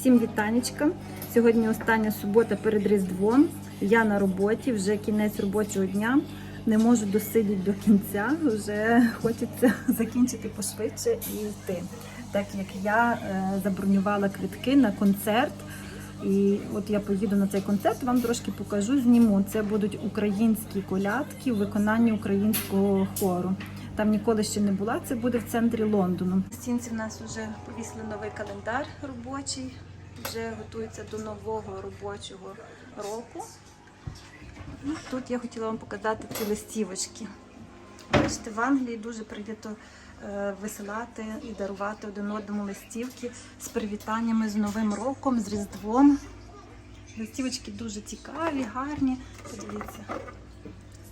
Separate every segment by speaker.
Speaker 1: Всім вітанечка. Сьогодні остання субота перед Різдвом. Я на роботі, вже кінець робочого дня. Не можу досидіти до кінця. Вже хочеться закінчити пошвидше і йти. Так як я е, забронювала квитки на концерт. І от я поїду на цей концерт, вам трошки покажу, зніму. Це будуть українські колядки у виконанні українського хору. Там ніколи ще не була. Це буде в центрі Лондону. В стінці в нас вже повісили новий календар робочий. Вже готується до нового робочого року. І тут я хотіла вам показати ці листівочки. Бачите, в Англії дуже прийнято е, висилати і дарувати один одному листівки з привітаннями з Новим роком, з Різдвом. Листівочки дуже цікаві, гарні. Подивіться.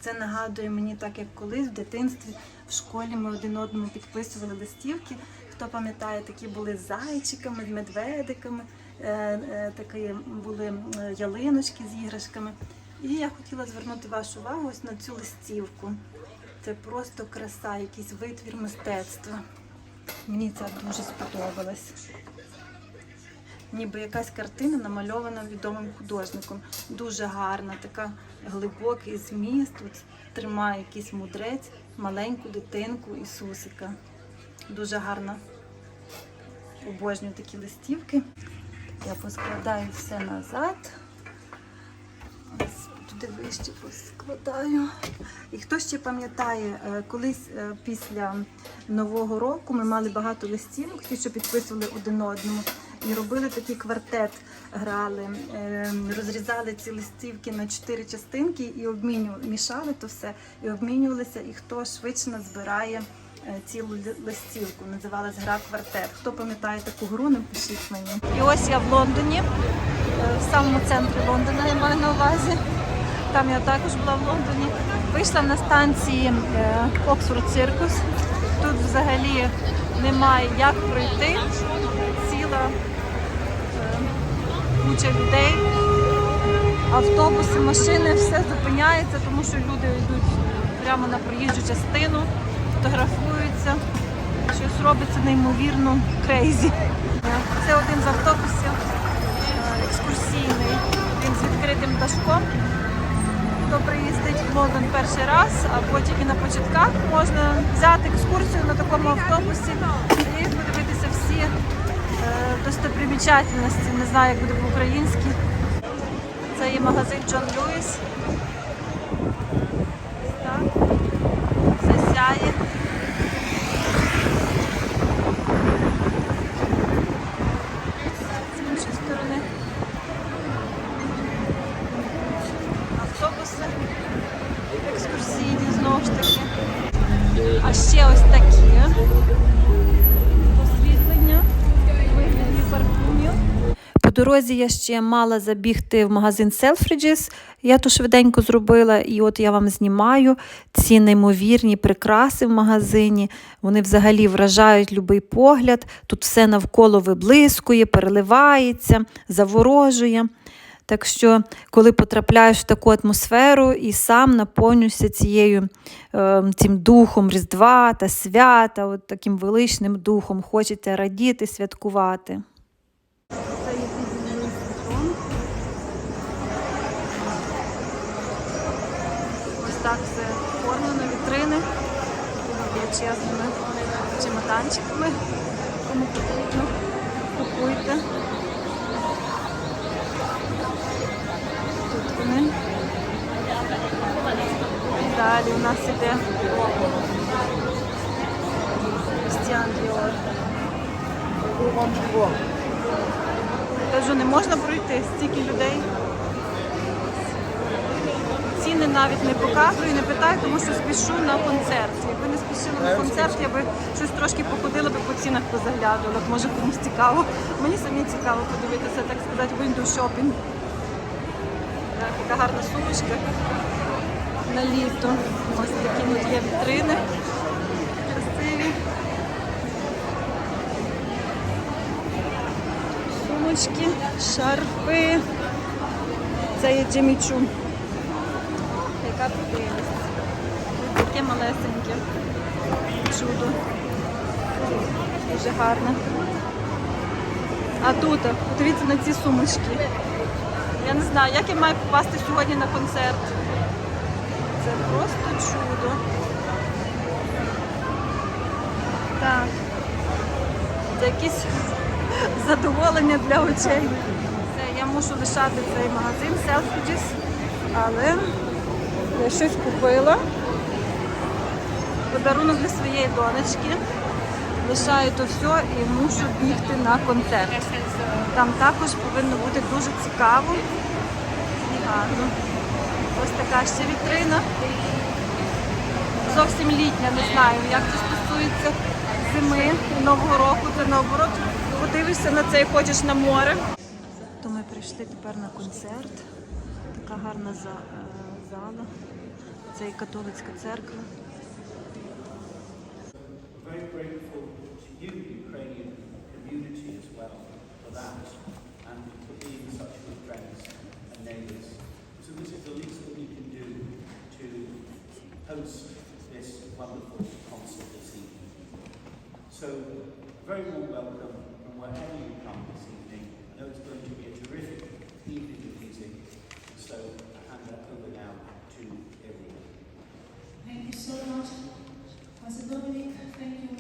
Speaker 1: Це нагадує мені так, як колись в дитинстві в школі ми один одному підписували листівки. Хто пам'ятає, такі були з зайчиками, з медведиками, такі були е, ялиночки з іграшками. І я хотіла звернути вашу увагу ось на цю листівку. Це просто краса, якийсь витвір мистецтва. Мені це дуже сподобалось. Ніби якась картина намальована відомим художником. Дуже гарна, така глибокий зміст. Тут тримає якийсь мудрець, маленьку дитинку Ісусика. Дуже гарна. Обожнюю такі листівки. Я поскладаю все назад. Туди вище поскладаю. І хто ще пам'ятає, е, колись е, після Нового року ми мали багато листівок, ті, що підписували один одному, і робили такий квартет, грали, е, розрізали ці листівки на чотири частинки і обмінювали, мішали то все і обмінювалися, і хто швидше назбирає цілу листівку. Називалась гра квартет. Хто пам'ятає таку гру, напишіть мені. І ось я в Лондоні, е, в самому центрі Лондона я маю на увазі. Там я також була в Лондоні. Вийшла на станції Оксфорд Циркус. Тут взагалі немає як пройти. Ціла е, куча людей, автобуси, машини, все зупиняється, тому що люди йдуть прямо на проїжджу частину, фотографуються. Щось робиться неймовірно крейзі. Це один з автобусів е, екскурсійний. Він з відкритим дашком. Хто приїздить в Лондон перший раз, або тільки на початках, можна взяти екскурсію на такому автобусі і подивитися всі е, достопримічательності. Не знаю, як буде по-українськи. Це є магазин Джон Льюіс. Ось Так. Все сяє. З іншої сторони. автобуси екскурсійні знову ж таки. А ще ось такі освітлення вигляді парфумів. По дорозі я ще мала забігти в магазин Selfridges. Я то швиденько зробила, і от я вам знімаю ці неймовірні прикраси в магазині. Вони взагалі вражають любий погляд. Тут все навколо виблискує, переливається, заворожує. Так що, коли потрапляєш в таку атмосферу і сам наповнюєшся цією, е, цим духом Різдва та свята, от таким величним духом, хочеться радіти, святкувати. Це. Ось так все оформлено, вітрини величезними чемоданчиками. Кому потрібно, купуйте. Далі у нас іде Крістіан Діор. Кажу, не можна пройти, стільки людей. Ціни навіть не показую, не питаю, тому що спішу на концерт. Якби не спішила на концерт, я би щось трошки походила би по цінах позаглядувала. Може комусь цікаво. Мені самі цікаво подивитися, так сказати, window shopping. Так, яка гарна сумочка на літо. Ось такі тут є вітрини. Красиві. Сумочки, шарфи. Це є Джиммі Чу. Яка прелість. Ось таке малесеньке чудо. Дуже гарне. А тут, подивіться на ці сумочки. Я не знаю, як я маю попасти сьогодні на концерт. Це просто чудо. Так. Це якесь задоволення для очей. Все, я мушу лишати цей магазин Selfridges, але я щось купила. Подарунок для своєї донечки. Лишаю то все і мушу бігти на концерт. Там також повинно бути дуже цікаво і гарно. Ось така ще вітрина. Зовсім літня, не знаю, як це стосується зими Нового року. Це наоборот, подивишся на це і хочеш на море. То ми прийшли тепер на концерт. Така гарна е, зала. Це і католицька церква.
Speaker 2: community, as. Host this wonderful concert this evening. So, very warm welcome from wherever you come this evening. I know it's going to be a terrific evening of music, so I hand that over now to everyone.
Speaker 3: Thank you so much. Pastor Dominic, thank you